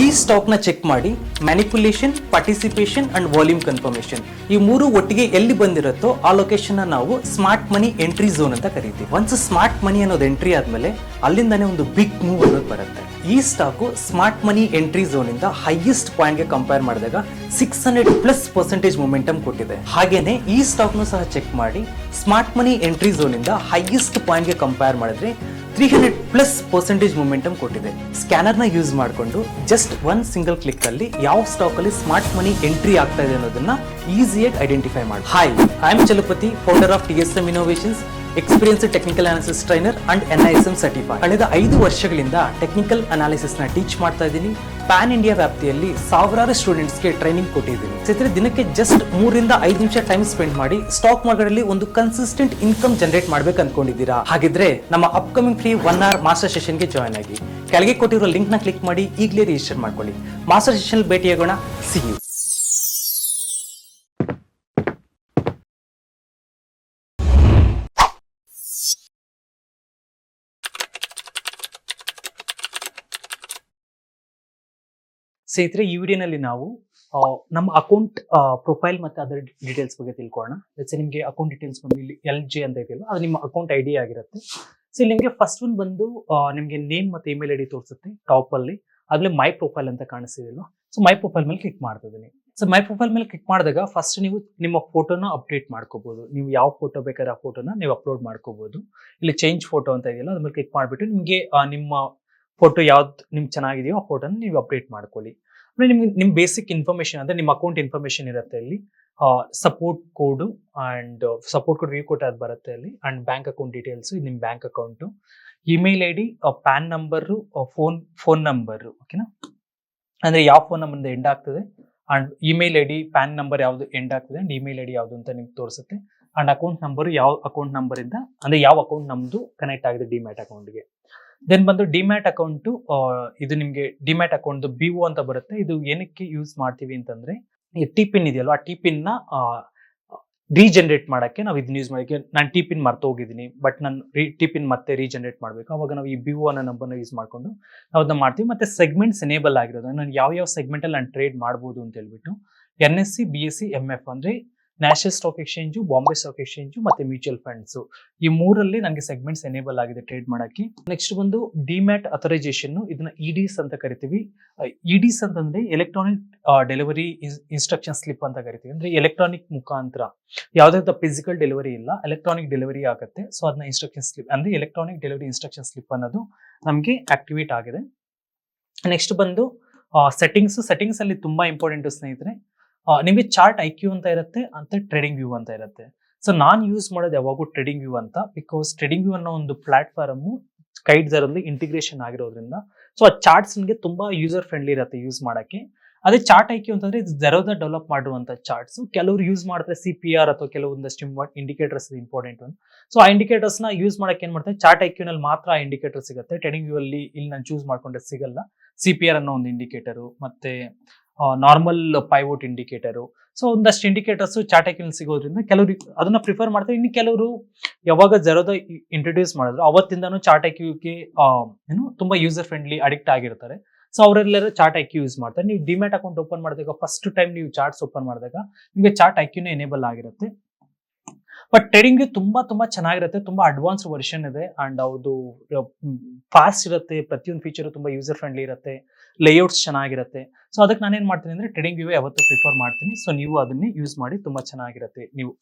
ಈ ಸ್ಟಾಕ್ನ ಚೆಕ್ ಮಾಡಿ manipulation participation and volume confirmation ಈ ಮೂರು ಒಟ್ಟಿಗೆ ಎಲ್ಲಿ ಬಂದಿರುತ್ತೋ ಆ ಲೊಕೇಶನ್ನ ನಾವು ಸ್ಮಾರ್ಟ್ ಮನಿ ಎಂಟ್ರಿ ಝೋನ್ ಅಂತ ಕರಿತೀವಿ. ಒನ್ಸ್ ಸ್ಮಾರ್ಟ್ ಮನಿ ಅನ್ನೋದು ಎಂಟ್ರಿ ಆದ್ಮೇಲೆ ಅಲ್ಲಿಂದಾನೇ ಒಂದು ಬಿಗ್ ಮೂವ್ ಅನ್ನೋದು ಬರುತ್ತೆ. ಈ stock smart money entry zone ಇಂದ ಹೈಯೆಸ್ಟ್ ಪಾಯಿಂಟ್ಗೆ ಕಂಪೇರ್ ಮಾಡಿದಾಗ six hundred plus percentage momentum ಕೊಟ್ಟಿದೆ. ಹಾಗೇನೆ ಈ ಸ್ಟಾಕ್ ನು ಸಹ ಚೆಕ್ ಮಾಡಿ ಸ್ಮಾರ್ಟ್ ಮನಿ ಎಂಟ್ರಿ ಝೋನ್ ಇಂದ ಹೈಯೆಸ್ಟ್ ಪಾಯಿಂಟ್ಗೆ ಕಂಪೇರ್ ಮಾಡಿದ್ರೆ three hundred plus percentage momentum ಕೊಟ್ಟಿದೆ. ಸ್ಕ್ಯಾನರ್ನ ಯೂಸ್ ಮಾಡಿಕೊಂಡು ಜಸ್ಟ್ ಒನ್ ಸಿಂಗಲ್ ಕ್ಲಿಕ್ ಅಲ್ಲಿ ಯಾವ ಸ್ಟಾಕ್ ಅಲ್ಲಿ ಸ್ಮಾರ್ಟ್ ಮನಿ ಎಂಟ್ರಿ ಆಗ್ತಾ ಇದೆ ಅನ್ನೋದನ್ನ ಈಸಿಯಾಗಿ ಐಡೆಂಟಿಫೈ ಮಾಡಿ. Hi I am Chalapathi founder of T S M innovations experience technical analysis trainer and N I S M certify ಕಳೆದ ಐದು ವರ್ಷಗಳಿಂದ ಟೆಕ್ನಿಕಲ್ ಅನಾಲಿಸಿಸ್ನ ಟೀಚ್ ಮಾಡ್ತಾ ಇದ್ದೀನಿ. ಪ್ಯಾನ್ ಇಂಡಿಯಾ ವ್ಯಾಪ್ತಿಯಲ್ಲಿ ಸಾವಿರಾರು ಸ್ಟೂಡೆಂಟ್ಸ್ಗೆ ಟ್ರೈನಿಂಗ್ ಕೊಟ್ಟಿದ್ದೀನಿ. ಚಿತ್ರ ದಿನಕ್ಕೆ ಜಸ್ಟ್ ಮೂರಿಂದ ಐದು ನಿಮಿಷ ಟೈಮ್ ಸ್ಪೆಂಡ್ ಮಾಡಿ ಸ್ಟಾಕ್ ಮಾರ್ಕೆಟ್ ಒಂದು ಕನ್ಸಿಸ್ಟೆಂಟ್ ಇನ್ಕಮ್ ಜನರೇಟ್ ಮಾಡ್ಬೇಕು ಅನ್ಕೊಂಡಿದ್ದೀರಾ? ಹಾಗಿದ್ರೆ ನಮ್ಮ upcoming free one hour master ಸೆಷನ್ಗೆ join ಆಗಿ. ಕೆಳಗೆ ಕೊಟ್ಟಿರೋ ಲಿಂಕ್ನ ಕ್ಲಿಕ್ ಮಾಡಿ ಈಗಲೇ ರಿಜಿಸ್ಟರ್ ಮಾಡ್ಕೊಳ್ಳಿ. ಮಾಸ್ಟರ್ ಸೆಷನ್ ಭೇಟಿಯಾಗೋಣ. ಸಿ ಯು ಸ್ನೇಹಿತರೆ, ಈ ವಿಡಿಯೋನಲ್ಲಿ ನಾವು ನಮ್ಮ ಅಕೌಂಟ್ ಪ್ರೊಫೈಲ್ ಮತ್ತೆ ಅದರ ಡೀಟೇಲ್ಸ್ ಬಗ್ಗೆ ತಿಳ್ಕೊಳ್ಳೋಣ. ಲೆಟ್ಸ್ ನಿಮಗೆ ಅಕೌಂಟ್ ಡೀಟೇಲ್ಸ್ ಬಂದು ಇಲ್ಲಿ ಎಲ್ ಜಿ ಅಂತ ಇದೆಯಲ್ಲ, ಅದು ನಿಮ್ಮ ಅಕೌಂಟ್ ಐ ಆಗಿರುತ್ತೆ. ಸೊ ಇಲ್ಲಿ ನಿಮಗೆ ಫಸ್ಟ್ ಒನ್ ಬಂದು ನಿಮಗೆ ನೇಮ್ ಮತ್ತೆ ಇಮೇಲ್ ಐ ಡಿ ತೋರಿಸುತ್ತೆ ಟಾಪ್ ಅಲ್ಲಿ. ಅದ್ರಲ್ಲಿ ಮೈ ಪ್ರೊಫೈಲ್ ಅಂತ ಕಾಣಿಸ್ತಿದೆಯಲ್ಲ ಸೊ ಮೈ ಪ್ರೊಫೈಲ್ ಮೇಲೆ ಕ್ಲಿಕ್ ಮಾಡ್ತಿದ್ದೀನಿ. ಸೊ ಮೈ ಪ್ರೊಫೈಲ್ ಮೇಲೆ ಕ್ಲಿಕ್ ಮಾಡಿದಾಗ ಫಸ್ಟ್ ನೀವು ನಿಮ್ಮ ಫೋಟೋನ ಅಪ್ಡೇಟ್ ಮಾಡ್ಕೋಬಹುದು ನೀವು ಯಾವ ಫೋಟೋ ಬೇಕಾದ್ರೆ ಆ ಫೋಟೋನ ನೀವು ಅಪ್ಲೋಡ್ ಮಾಡ್ಕೋಬಹುದು ಇಲ್ಲಿ ಚೇಂಜ್ ಫೋಟೋ ಅಂತ ಇದೆಯಲ್ಲ ಅದ್ರ ಮೇಲೆ ಕ್ಲಿಕ್ ಮಾಡಿಬಿಟ್ಟು ನಿಮಗೆ ನಿಮ್ಮ ಫೋಟೋ ಯಾವ್ದು ನಿಮ್ಗೆ ಚೆನ್ನಾಗಿದೆಯೋ ಆ ಫೋಟೋನ ನೀವು ಅಪ್ಡೇಟ್ ಮಾಡ್ಕೊಳ್ಳಿ. ಅಂದ್ರೆ ನಿಮ್ಗೆ ನಿಮ್ಮ ಬೇಸಿಕ್ ಇನ್ಫಾರ್ಮೇಷನ್ ಅಂದ್ರೆ ನಿಮ್ಮ ಅಕೌಂಟ್ ಇನ್ಫಾರ್ಮೇಷನ್ ಇರುತ್ತೆ ಇಲ್ಲಿ support code and support code view coat ಅದು ಬರುತ್ತೆ ಅಲ್ಲಿ. ಅಂಡ್ ಬ್ಯಾಂಕ್ ಅಕೌಂಟ್ ಡೀಟೇಲ್ಸ್ ನಿಮ್ಮ bank account email I D PAN number phone phone number ಓಕೆನಾ ಅಂದ್ರೆ ಯಾವ ಫೋನ್ ನಂಬರ್ ಎಂಡ್ ಆಗ್ತದೆ? And email I D PAN number ಯಾವುದು ಎಂಡ್ ಆಗ್ತದೆ? ಅಂಡ್ ಇಮೇಲ್ ಐ ಡಿ ಯಾವುದು ಅಂತ ನಿಮ್ಗೆ ತೋರಿಸುತ್ತೆ. ಅಂಡ್ ಅಕೌಂಟ್ ನಂಬರ್ ಯಾವ ಅಕೌಂಟ್ ನಂಬರ್ ಇಂದ, ಅಂದ್ರೆ ಯಾವ ಅಕೌಂಟ್ ನಮ್ದು ಕನೆಕ್ಟ್ ಆಗಿದೆ ಡಿಮ್ಯಾಟ್ ಅಕೌಂಟ್ಗೆ ದೆನ್ ಬಂದು ಡಿಮ್ಯಾಟ್ ಅಕೌಂಟ್ ಇದು ನಿಮಗೆ ಡಿಮ್ಯಾಟ್ ಅಕೌಂಟ್ ಬಿ ಒ ಅಂತ ಬರುತ್ತೆ. ಇದು ಏನಕ್ಕೆ ಯೂಸ್ ಮಾಡ್ತೀವಿ ಅಂತಂದ್ರೆ, ಈ ಟಿ ಪಿನ್ ಇದೆಯಲ್ಲ ಆ ಟಿ ಪಿನ್ನ ರೀಜನರೇಟ್ ಮಾಡಕ್ಕೆ ನಾವು ಇದನ್ನ ಯೂಸ್ ಮಾಡೋಕ್ಕೆ ನಾನು ಟಿ ಪಿನ್ ಮರ್ತು ಹೋಗಿದ್ದೀನಿ ಬಟ್ ನಾನು ರೀ ಟಿ ಪಿನ್ ಮತ್ತೆ ರೀಜನರೇಟ್ ಮಾಡಬೇಕು. ಅವಾಗ ನಾವು ಈ ಬಿ ಒ ಅನ್ನೋ ನಂಬರ್ನ ಯೂಸ್ ಮಾಡಿಕೊಂಡು ನಾವು ಅದನ್ನ ಮಾಡ್ತೀವಿ. ಮತ್ತೆ ಸೆಗ್ಮೆಂಟ್ಸ್ ಎನೇಬಲ್ ಆಗಿರೋದು ನಾನು ಯಾವ ಯಾವ ಸೆಗ್ಮೆಂಟಲ್ಲಿ ನಾನು ಟ್ರೇಡ್ ಮಾಡ್ಬೋದು ಅಂತ ಹೇಳ್ಬಿಟ್ಟು N S C B S C M F ಅಂದ್ರೆ national stock exchange Bombay stock exchange ಮತ್ತೆ ಮ್ಯೂಚುವಲ್ ಫಂಡ್ಸು ಈ ಮೂರಲ್ಲಿ ನನಗೆ ಸೆಗ್ಮೆಂಟ್ಸ್ ಎನೇಬಲ್ ಆಗಿದೆ ಟ್ರೇಡ್ ಮಾಡೋಕ್ಕೆ. ನೆಕ್ಸ್ಟ್ ಬಂದು ಡಿಮ್ಯಾಟ್ ಅಥರೈಸೇಷನ್ ಇದನ್ನ ಇಡಿಸ್ ಅಂತ ಕರಿತೀವಿ. ಇಡಿಸ್ ಅಂತಂದ್ರೆ ಎಲೆಕ್ಟ್ರಾನಿಕ್ ಡೆಲಿವರಿ ಇನ್ಸ್ಟ್ರಕ್ಷನ್ ಸ್ಲಿಪ್ ಅಂತ ಕರಿತೀವಿ. ಅಂದ್ರೆ ಎಲೆಕ್ಟ್ರಾನಿಕ್ ಮುಖಾಂತರ. ಯಾವುದೇ ಫಿಸಿಕಲ್ ಡೆಲಿವರಿ ಇಲ್ಲ ಎಲೆಕ್ಟ್ರಾನಿಕ್ ಡೆಲಿವರಿ ಆಗುತ್ತೆ. ಸೊ ಅದನ್ನ ಇನ್ಸ್ಟ್ರಕ್ಷನ್ ಸ್ಲಿಪ್ ಅಂದ್ರೆ ಎಲೆಕ್ಟ್ರಾನಿಕ್ ಡೆಲಿವರಿ ಇನ್ಸ್ಟ್ರಕ್ಷನ್ ಸ್ಲಿಪ್ ಅನ್ನೋದು ನಮಗೆ ಆಕ್ಟಿವೇಟ್ ಆಗಿದೆ. ನೆಕ್ಸ್ಟ್ ಬಂದು ಸೆಟ್ಟಿಂಗ್ಸ್ ಸೆಟ್ಟಿಂಗ್ಸ್ ಅಲ್ಲಿ ತುಂಬಾ ಇಂಪಾರ್ಟೆಂಟ್ ಸ್ನೇಹಿತರೆ ನಿಮಗೆ ಚಾರ್ಟ್ ಐ ಕ್ಯೂ ಅಂತ ಇರುತ್ತೆ ಅಂತ ಟ್ರೇಡಿಂಗ್ ವ್ಯೂ ಅಂತ ಇರುತ್ತೆ. ಸೊ ನಾನು ಯೂಸ್ ಮಾಡೋದು ಯಾವಾಗೂ ಟ್ರೇಡಿಂಗ್ ವ್ಯೂ ಅಂತ ಬಿಕಾಸ್ ಟ್ರೇಡಿಂಗ್ ವ್ಯೂ ಅನ್ನೋ ಒಂದು ಪ್ಲಾಟ್ಫಾರ್ಮ್ ಕೈಟ್ ಜರಲ್ಲಿ ಇಂಟಿಗ್ರೇಷನ್ ಆಗಿರೋದ್ರಿಂದ. ಸೊ ಆ ಚಾರ್ಟ್ಸ್ ನಿಮಗೆ ತುಂಬಾ ಯೂಸರ್ ಫ್ರೆಂಡ್ಲಿ ಇರುತ್ತೆ ಯೂಸ್ ಮಾಡೋಕ್ಕೆ. ಅದೇ ಚಾರ್ಟ್ ಐ ಕ್ಯೂ ಅಂತಂದ್ರೆ ಇದು ಜೆರೋದ ಡೆವಲಪ್ ಮಾಡಿರುವಂತ ಚಾರ್ಟ್ಸ್. ಕೆಲವರು ಯೂಸ್ ಮಾಡ್ತಾರೆ ಸಿ ಪಿ ಆರ್ ಅಥವಾ ಕೆಲವೊಂದಷ್ಟು ಇಂಡಿಕೇಟರ್ಸ್ ಇಂಪಾರ್ಟೆಂಟ್ ಒಂದು ಸೊ ಆ ಇಂಡಿಕೇಟರ್ಸ್ನ ಯೂಸ್ ಮಾಡಕ್ಕೆ ಏನು ಮಾಡ್ತಾರೆ, ಚಾರ್ಟ್ ಐ ಕ್ಯೂನಲ್ಲಿ ಮಾತ್ರ ಆ ಇಂಡಿಕೇಟರ್ ಸಿಗುತ್ತೆ. ಟ್ರೇಡಿಂಗ್ ವ್ಯೂ ಅಲ್ಲಿ ಇಲ್ಲಿ ನಾನು ಚೂಸ್ ಮಾಡ್ಕೊಂಡ್ರೆ ಸಿಗಲ್ಲ. ಸಿ ಪಿ ಆರ್ ಅನ್ನೋ ಒಂದು ಇಂಡಿಕೇಟರು ಮತ್ತೆ ನಾರ್ಮಲ್ ಪೈವೋಟ್ ಇಂಡಿಕೇಟರು ಸೊ ಒಂದಷ್ಟು ಇಂಡಿಕೇಟರ್ಸ್ ಐ ಸಿಗೋದ್ರಿಂದ ಕೆಲವರು ಅದನ್ನ ಪ್ರಿಫರ್ ಮಾಡ್ತಾರೆ. ಇನ್ನು ಕೆಲವರು ಯಾವಾಗ ಜರೋದ ಇಂಟ್ರೊಡ್ಯೂಸ್ ಮಾಡಿದ್ರು, ಅವತ್ತಿಂದಾನು ಚಾಟ್ ಐ ಕ್ಯೂಗೆ ಏನು, ತುಂಬಾ ಯೂಸರ್ ಫ್ರೆಂಡ್ಲಿ ಅಡಿಕ್ಟ್ ಆಗಿರ್ತಾರೆ. ಸೊ ಅವರೆಲ್ಲರೂ ಚಾಟ್ ಐ ಕ್ಯೂ ಯೂಸ್ ಮಾಡ್ತಾರೆ. ನೀವು ಡಿಮ್ಯಾಟ್ ಅಕೌಂಟ್ ಓಪನ್ ಮಾಡಿದಾಗ ಫಸ್ಟ್ ಟೈಮ್ ನೀವು ಚಾರ್ಟ್ಸ್ ಓಪನ್ ಮಾಡಿದಾಗ, ನಿಮಗೆ ಚಾರ್ಟ್ ಐ ಕ್ಯೂನೇ ಎನೇಬಲ್ ಆಗಿರುತ್ತೆ. ಬಟ್ ಟ್ರೇಡಿಂಗ್ ತುಂಬಾ ತುಂಬಾ ಚೆನ್ನಾಗಿರುತ್ತೆ. ತುಂಬಾ ಅಡ್ವಾನ್ಸ್ ವರ್ಷನ್ ಇದೆ. ಅಂಡ್ ಅವ್ರದ್ದು ಫಾಸ್ಟ್ ಇರುತ್ತೆ. ಪ್ರತಿಯೊಂದು ಫೀಚರ್ ತುಂಬಾ ಯೂಸರ್ ಫ್ರೆಂಡ್ಲಿ ಇರುತ್ತೆ. ಲೇಔಟ್ಸ್ ಚೆನ್ನಾಗಿರುತ್ತೆ. ಸೊ ಅದಕ್ಕೆ ನಾನೇನ್ ಮಾಡ್ತೀನಿ ಅಂದ್ರೆ ಟ್ರೇಡಿಂಗ್ ವ್ಯೂ ಯಾವತ್ತು ಪ್ರಿಫರ್ ಮಾಡ್ತೀನಿ. ಸೊ ನೀವು ಅದನ್ನೇ ಯೂಸ್ ಮಾಡಿ ತುಂಬಾ ಚೆನ್ನಾಗಿರುತ್ತೆ ನೀವು